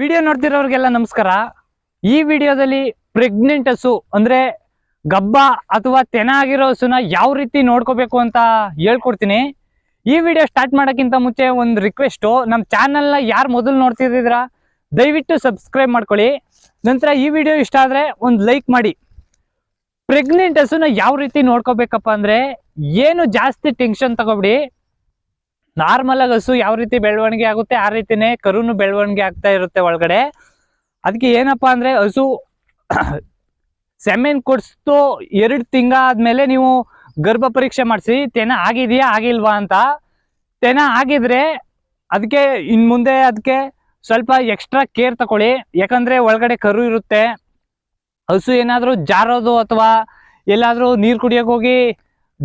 Video ನೋಡ್ತಿರೋರಿಗೆಲ್ಲ ನಮಸ್ಕಾರ. ಈ ವಿಡಿಯೋದಲ್ಲಿ ಪ್ರೆಗ್ನೆಂಟ್ ಹಸು ಅಂದ್ರೆ ಗಬ್ಬ ಅಥವಾ ತೆನ ಆಗಿರೋ ಹಸುನ ಯಾವ ರೀತಿ ನೋಡ್ಕೋಬೇಕು ಅಂತ ಹೇಳ್ಕೊಡ್ತೀನಿ. ಈ ವಿಡಿಯೋ ಸ್ಟಾರ್ಟ್ ಮಾಡೋಕ್ಕಿಂತ ಮುಂಚೆ ಒಂದು ರಿಕ್ವೆಸ್ಟು ನಮ್ಮ ಚಾನಲ್ನ ಯಾರು ಮೊದಲು ನೋಡ್ತಿದ್ದೀರಾ, ದಯವಿಟ್ಟು ಸಬ್ಸ್ಕ್ರೈಬ್ ಮಾಡ್ಕೊಳ್ಳಿ. ನಂತರ ಈ ವಿಡಿಯೋ ಇಷ್ಟ ಆದರೆ ಒಂದು ಲೈಕ್ ಮಾಡಿ. ಪ್ರೆಗ್ನೆಂಟ್ ಹಸುನ ಯಾವ ರೀತಿ ನೋಡ್ಕೋಬೇಕಪ್ಪ ಅಂದರೆ ಏನು ಜಾಸ್ತಿ ಟೆನ್ಷನ್ ತಗೋಬಿಡಿ. ನಾರ್ಮಲ್ ಆಗಿ ಹಸು ಯಾವ ರೀತಿ ಬೆಳವಣಿಗೆ ಆಗುತ್ತೆ, ಆ ರೀತಿನೇ ಕರುನು ಬೆಳವಣಿಗೆ ಆಗ್ತಾ ಇರುತ್ತೆ ಒಳಗಡೆ. ಅದಕ್ಕೆ ಏನಪ್ಪಾ ಅಂದ್ರೆ ಹಸು ಸೆಮೆನ್ ಕೊಡ್ಸ್ತು ಎರಡು ತಿಂಗ ಆದ್ಮೇಲೆ ನೀವು ಗರ್ಭ ಪರೀಕ್ಷೆ ಮಾಡಿಸಿ, ತೆನ ಆಗಿದೆಯಾ, ಆಗಿಲ್ವಾ ಅಂತ. ತೆನ ಆಗಿದ್ರೆ ಅದಕ್ಕೆ ಇನ್ ಮುಂದೆ ಅದಕ್ಕೆ ಸ್ವಲ್ಪ ಎಕ್ಸ್ಟ್ರಾ ಕೇರ್ ತಗೊಳ್ಳಿ ಯಾಕಂದ್ರೆ ಒಳಗಡೆ ಕರು ಇರುತ್ತೆ. ಹಸು ಏನಾದರೂ ಜಾರೋದು ಅಥವಾ ಎಲ್ಲಾದರೂ ನೀರು ಕುಡಿಯೋಕೆ ಹೋಗಿ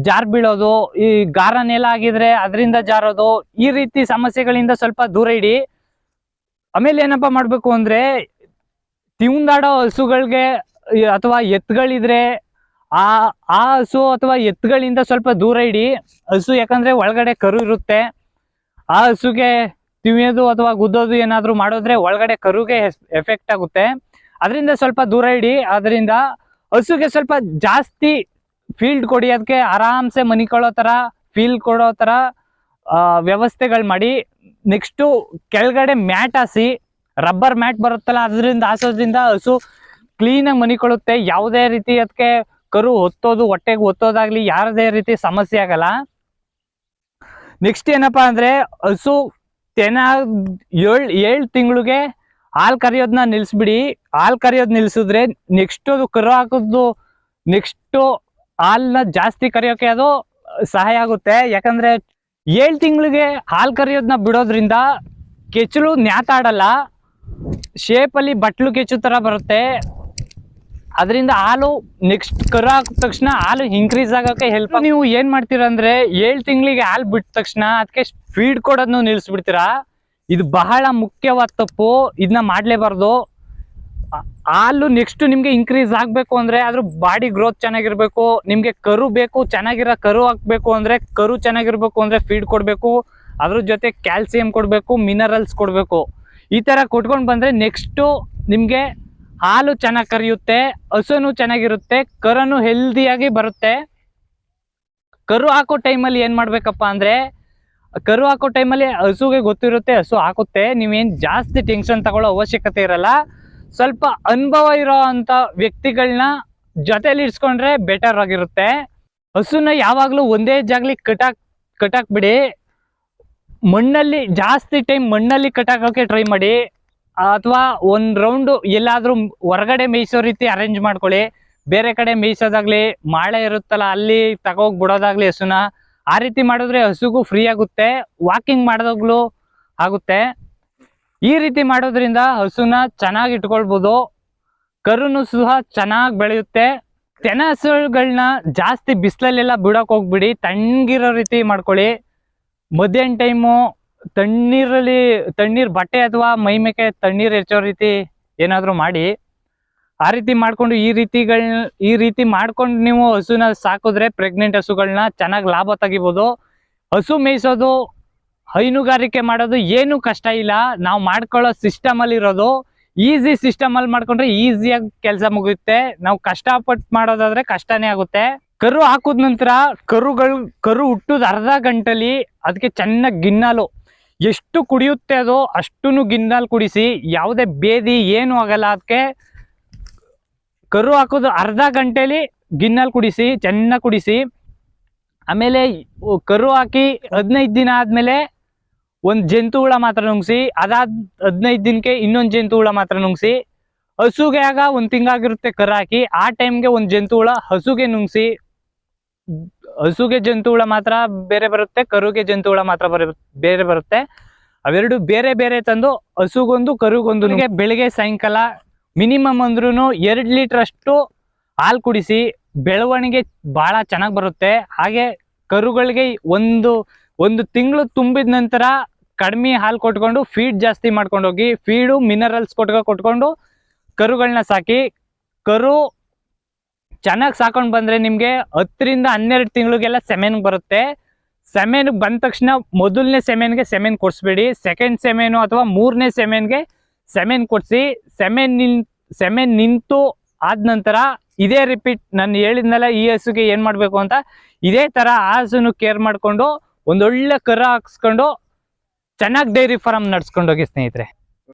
ಜಾರ್ ಬೀಳೋದು, ಈ ಗಾರ ನೆಲ ಆಗಿದ್ರೆ ಅದರಿಂದ ಜಾರೋದು, ಈ ರೀತಿ ಸಮಸ್ಯೆಗಳಿಂದ ಸ್ವಲ್ಪ ದೂರ ಇಡಿ. ಆಮೇಲೆ ಏನಪ್ಪಾ ಮಾಡ್ಬೇಕು ಅಂದ್ರೆ ತಿವುಂದಾಡೋ ಹಸುಗಳಿಗೆ ಅಥವಾ ಎತ್ತುಗಳಿದ್ರೆ ಆ ಆ ಹಸು ಅಥವಾ ಎತ್ತುಗಳಿಂದ ಸ್ವಲ್ಪ ದೂರ ಇಡಿ. ಹಸು ಯಾಕಂದ್ರೆ ಒಳಗಡೆ ಕರು ಇರುತ್ತೆ. ಆ ಹಸುಗೆ ತಿವಿಯೋದು ಅಥವಾ ಗುದ್ದೋದು ಏನಾದರೂ ಮಾಡಿದ್ರೆ ಒಳಗಡೆ ಕರುಗೆ ಎಫೆಕ್ಟ್ ಆಗುತ್ತೆ. ಅದರಿಂದ ಸ್ವಲ್ಪ ದೂರ ಇಡಿ. ಅದರಿಂದ ಹಸುಗೆ ಸ್ವಲ್ಪ ಜಾಸ್ತಿ ಫೀಲ್ಡ್ ಕೊಡಿ ಅದಕ್ಕೆ ಆರಾಮ್ಸೆ ಮನಿಕೊಳ್ಳೋ ಥರ ಫೀಲ್ ಕೊಡೋ ಥರ ವ್ಯವಸ್ಥೆಗಳು ಮಾಡಿ. ನೆಕ್ಸ್ಟು ಕೆಳಗಡೆ ಮ್ಯಾಟ್ ಹಾಸಿ ರಬ್ಬರ್ ಮ್ಯಾಟ್ ಬರುತ್ತಲ್ಲ ಅದರಿಂದ ಹಾಸೋದ್ರಿಂದ ಹಸು ಕ್ಲೀನಾಗಿ ಮನಿಕೊಳ್ಳುತ್ತೆ ಯಾವುದೇ ರೀತಿ ಅದಕ್ಕೆ ಕರು ಒತ್ತೋದು ಹೊಟ್ಟೆಗೆ ಒತ್ತೋದಾಗ್ಲಿ ಯಾರದೇ ರೀತಿ ಸಮಸ್ಯೆ ಆಗಲ್ಲ. ನೆಕ್ಸ್ಟ್ ಏನಪ್ಪಾ ಅಂದ್ರೆ ಹಸು ತೆನ ಏಳು ಏಳು ತಿಂಗಳಿಗೆ ಹಾಲು ಕರಿಯೋದನ್ನ ನಿಲ್ಲಿಸ್ಬಿಡಿ ಹಾಲು ಕರಿಯೋದು ನಿಲ್ಸಿದ್ರೆ ನೆಕ್ಸ್ಟ್ ಅದು ಕರು ಹಾಕೋದು ನೆಕ್ಸ್ಟು ಹಾಲನ್ನ ಜಾಸ್ತಿ ಕರಿಯೋಕೆ ಅದು ಸಹಾಯ ಆಗುತ್ತೆ. ಯಾಕಂದ್ರೆ ಏಳು ತಿಂಗಳಿಗೆ ಹಾಲು ಕರಿಯೋದನ್ನ ಬಿಡೋದ್ರಿಂದ ಕೆಚ್ಚಲು ನ್ಯಾತಾಡಲ್ಲ ಶೇಪಲ್ಲಿ ಬಟ್ಲು ಕೆಚ್ಚು ಥರ ಬರುತ್ತೆ. ಅದರಿಂದ ಹಾಲು ನೆಕ್ಸ್ಟ್ ಕರು ಹಾಕಿದ ತಕ್ಷಣ ಹಾಲು ಇನ್ಕ್ರೀಸ್ ಆಗೋಕೆ ಹೆಲ್ಪ್ ನೀವು ಏನ್ ಮಾಡ್ತೀರಾ ಅಂದ್ರೆ ಏಳು ತಿಂಗಳಿಗೆ ಹಾಲು ಬಿಟ್ಟ ತಕ್ಷಣ ಅದಕ್ಕೆ ಫೀಡ್ ಕೊಡೋದನ್ನು ನಿಲ್ಲಿಸ್ಬಿಡ್ತೀರಾ? ಇದು ಬಹಳ ಮುಖ್ಯವಾದ ತಪ್ಪು. ಇದನ್ನ ಮಾಡಲೇಬಾರ್ದು. ಹಾಲು ನೆಕ್ಸ್ಟ್ ನಿಮ್ಗೆ ಇನ್ಕ್ರೀಸ್ ಆಗ್ಬೇಕು ಅಂದ್ರೆ ಅದ್ರ ಬಾಡಿ ಗ್ರೋತ್ ಚೆನ್ನಾಗಿರ್ಬೇಕು, ನಿಮ್ಗೆ ಕರು ಬೇಕು, ಚೆನ್ನಾಗಿರೋ ಕರು ಹಾಕ್ಬೇಕು ಅಂದ್ರೆ ಕರು ಚೆನ್ನಾಗಿರ್ಬೇಕು ಅಂದ್ರೆ ಫೀಡ್ ಕೊಡ್ಬೇಕು, ಅದ್ರ ಜೊತೆ ಕ್ಯಾಲ್ಸಿಯಂ ಕೊಡ್ಬೇಕು ಮಿನರಲ್ಸ್ ಕೊಡ್ಬೇಕು. ಈ ತರ ಕೊಟ್ಕೊಂಡು ಬಂದ್ರೆ ನೆಕ್ಸ್ಟ್ ನಿಮ್ಗೆ ಹಾಲು ಚೆನ್ನಾಗಿ ಕರಿಯುತ್ತೆ, ಹಸುನು ಚೆನ್ನಾಗಿರುತ್ತೆ, ಕರನು ಹೆಲ್ದಿಯಾಗಿ ಬರುತ್ತೆ. ಕರು ಹಾಕೋ ಟೈಮಲ್ಲಿ ಏನ್ ಮಾಡ್ಬೇಕಪ್ಪ ಅಂದ್ರೆ, ಕರು ಹಾಕೋ ಟೈಮಲ್ಲಿ ಹಸುಗೆ ಗೊತ್ತಿರುತ್ತೆ, ಹಸು ಹಾಕುತ್ತೆ, ನೀವೇನ್ ಜಾಸ್ತಿ ಟೆನ್ಷನ್ ತಗೊಳ್ಳೋ ಅವಶ್ಯಕತೆ ಇರಲ್ಲ. ಸ್ವಲ್ಪ ಅನುಭವ ಇರೋ ಅಂತ ವ್ಯಕ್ತಿಗಳನ್ನ ಜೊತೆಲಿ ಇಡ್ಸ್ಕೊಂಡ್ರೆ ಬೆಟರ್ ಆಗಿರುತ್ತೆ. ಹಸುನ ಯಾವಾಗಲೂ ಒಂದೇ ಜಾಗಲಿ ಕಟಾಕ್ ಕಟಾಕ್ ಬಿಡಿ. ಮಣ್ಣಲ್ಲಿ, ಜಾಸ್ತಿ ಟೈಮ್ ಮಣ್ಣಲ್ಲಿ ಕಟಾಕೋಕೆ ಟ್ರೈ ಮಾಡಿ. ಅಥವಾ ಒಂದ್ ರೌಂಡ್ ಎಲ್ಲಾದ್ರೂ ಹೊರಗಡೆ ಮೇಯಿಸೋ ರೀತಿ ಅರೇಂಜ್ ಮಾಡ್ಕೊಳ್ಳಿ. ಬೇರೆ ಕಡೆ ಮೇಯಿಸೋದಾಗ್ಲಿ, ಮಾಳೆ ಇರುತ್ತಲ್ಲ, ಅಲ್ಲಿ ತಗೋಗ್ ಬಿಡೋದಾಗ್ಲಿ ಹಸುನ. ಆ ರೀತಿ ಮಾಡಿದ್ರೆ ಹಸುಗೂ ಫ್ರೀ ಆಗುತ್ತೆ. ವಾಕಿಂಗ್ ಮಾಡೋದಾಗ್ಲೂ ಆಗುತ್ತೆ. ಈ ರೀತಿ ಮಾಡೋದ್ರಿಂದ ಹಸುನ ಚೆನ್ನಾಗಿ ಇಟ್ಕೊಳ್ಬೋದು. ಕರುನು ಸಹ ಚೆನ್ನಾಗಿ ಬೆಳೆಯುತ್ತೆ. ತೆನ ಹಸುಗಳನ್ನ ಜಾಸ್ತಿ ಬಿಸಿಲಲ್ಲೆಲ್ಲ ಬಿಡೋಕೆ ಹೋಗ್ಬಿಡಿ, ತಣ್ಣಗಿರೋ ರೀತಿ ಮಾಡ್ಕೊಳ್ಳಿ. ಮಧ್ಯಾಹ್ನ ಟೈಮು ತಣ್ಣೀರಲ್ಲಿ, ತಣ್ಣೀರ್ ಬಟ್ಟೆ ಅಥವಾ ಮೈ ಮೇಕೆ ತಣ್ಣೀರ್ ಹೆಚ್ಚೋ ರೀತಿ ಏನಾದರೂ ಮಾಡಿ. ಆ ರೀತಿ ಮಾಡ್ಕೊಂಡು ಈ ರೀತಿಗಳನ್ನ ಈ ರೀತಿ ಮಾಡ್ಕೊಂಡು ನೀವು ಹಸುನ ಸಾಕಿದ್ರೆ ಪ್ರೆಗ್ನೆಂಟ್ ಹಸುಗಳನ್ನ ಚೆನ್ನಾಗಿ ಲಾಭ ತೆಗಿಬೋದು. ಹಸು ಮೇಯಿಸೋದು ಹೈನುಗಾರಿಕೆ ಮಾಡೋದು ಏನು ಕಷ್ಟ ಇಲ್ಲ. ನಾವು ಮಾಡ್ಕೊಳ್ಳೋ ಸಿಸ್ಟಮ್ ಅಲ್ಲಿ ಇರೋದು ಈಸಿ ಸಿಸ್ಟಮ್ ಅಲ್ಲಿ ಮಾಡ್ಕೊಂಡ್ರೆ ಈಸಿಯಾಗಿ ಕೆಲಸ ಮುಗಿಯುತ್ತೆ. ನಾವು ಕಷ್ಟಪಟ್ಟು ಮಾಡೋದಾದ್ರೆ ಕಷ್ಟನೇ ಆಗುತ್ತೆ. ಕರು ಹಾಕೋದ ನಂತರ ಕರುಗಳು, ಕರು ಹುಟ್ಟುದ ಅರ್ಧ ಗಂಟಲಿ ಅದಕ್ಕೆ ಚೆನ್ನಾಗಿ ಗಿನ್ನಾಲು. ಎಷ್ಟು ಕುಡಿಯುತ್ತೆ ಅದು ಅಷ್ಟು ಗಿನ್ನಾಲು ಕುಡಿಸಿ, ಯಾವುದೇ ಬೇದಿ ಏನು ಆಗಲ್ಲ ಅದಕ್ಕೆ ಕರು ಹಾಕೋದು ಅರ್ಧ ಗಂಟೆಲಿ ಗಿನ್ನಲ್ಲಿ ಕುಡಿಸಿ, ಚೆನ್ನಾಗಿ ಕುಡಿಸಿ. ಆಮೇಲೆ ಕರು ಹಾಕಿ ಹದಿನೈದು ದಿನ ಆದ್ಮೇಲೆ ಒಂದು ಜಂತು ಹುಳ ಮಾತ್ರ ನುಂಗ್ಸಿ, ಅದಾದ ಹದಿನೈದು ದಿನಕ್ಕೆ ಇನ್ನೊಂದು ಜಂತು ಹುಳ ಮಾತ್ರ ನುಂಗ್ಸಿ ಹಸುಗೆ ಆಗ ಒಂದು ತಿಂಗಾಗಿರುತ್ತೆ ಕರ ಹಾಕಿ, ಆ ಟೈಮ್ಗೆ ಒಂದು ಜಂತು ಹುಳ ಹಸುಗೆ ನುಂಗ್ಸಿ, ಹಸುಗೆ ಜಂತು ಹುಳ ಮಾತ್ರ ಬೇರೆ ಬರುತ್ತೆ, ಕರುಗೆ ಜಂತು ಹುಳ ಮಾತ್ರ ಬರ, ಬೇರೆ ಬರುತ್ತೆ. ಅವೆರಡು ಬೇರೆ ಬೇರೆ ತಂದು ಹಸುಗೊಂದು ಕರುಗೊಂದು ನಿಮಗೆ ಬೆಳಿಗ್ಗೆ ಸಾಯಂಕಾಲ ಮಿನಿಮಮ್ ಅಂದ್ರೂ ಎರಡು ಲೀಟರ್ ಅಷ್ಟು ಹಾಲು ಕುಡಿಸಿ, ಬೆಳವಣಿಗೆ ಬಹಳ ಚೆನ್ನಾಗಿ ಬರುತ್ತೆ. ಹಾಗೆ ಕರುಗಳಿಗೆ ಒಂದು ಒಂದು ತಿಂಗಳು ತುಂಬಿದ ನಂತರ ಕಡಿಮೆ ಹಾಲು ಕೊಟ್ಕೊಂಡು ಫೀಡ್ ಜಾಸ್ತಿ ಮಾಡ್ಕೊಂಡು ಹೋಗಿ ಫೀಡು ಮಿನರಲ್ಸ್ ಕೊಟ್ಕೊ ಕೊಟ್ಕೊಂಡು ಕರುಗಳನ್ನ ಸಾಕಿ, ಕರು ಚೆನ್ನಾಗಿ ಸಾಕೊಂಡು ಬಂದರೆ ನಿಮಗೆ ಹತ್ತರಿಂದ ಹನ್ನೆರಡು ತಿಂಗಳಿಗೆಲ್ಲ ಸೆಮೆನ್ಗೆ ಬರುತ್ತೆ. ಸೆಮೆನ್ ಬಂದ ತಕ್ಷಣ ಮೊದಲನೇ ಸೆಮೆನ್ಗೆ ಸೆಮೆನ್ ಕೊಡಿಸ್ಬೇಡಿ ಸೆಕೆಂಡ್ ಸೆಮೆನು ಅಥವಾ ಮೂರನೇ ಸೆಮೆನ್ಗೆ ಸೆಮೆನ್ ಕೊಡಿಸಿ ಸೆಮೆನ್ ನಿನ್ ಸೆಮೆನ್ ನಿಂತು ಆದ ನಂತರ ಇದೇ ರಿಪೀಟ್ ನಾನು ಹೇಳಿದ್ನಲ್ಲ ಈ ಹಸುಗೆ ಏನು ಮಾಡಬೇಕು ಅಂತ, ಇದೇ ಥರ ಆ ಹಸುನು ಕೇರ್ ಮಾಡಿಕೊಂಡು ಒಂದೊಳ್ಳೆ ಕರ ಹಾಕ್ಸ್ಕೊಂಡು ಚೆನ್ನಾಗಿ ಡೈರಿ ಫಾರ್ಮ್ ನಡ್ಸ್ಕೊಂಡ್ ಹೋಗಿ ಸ್ನೇಹಿತರೆ.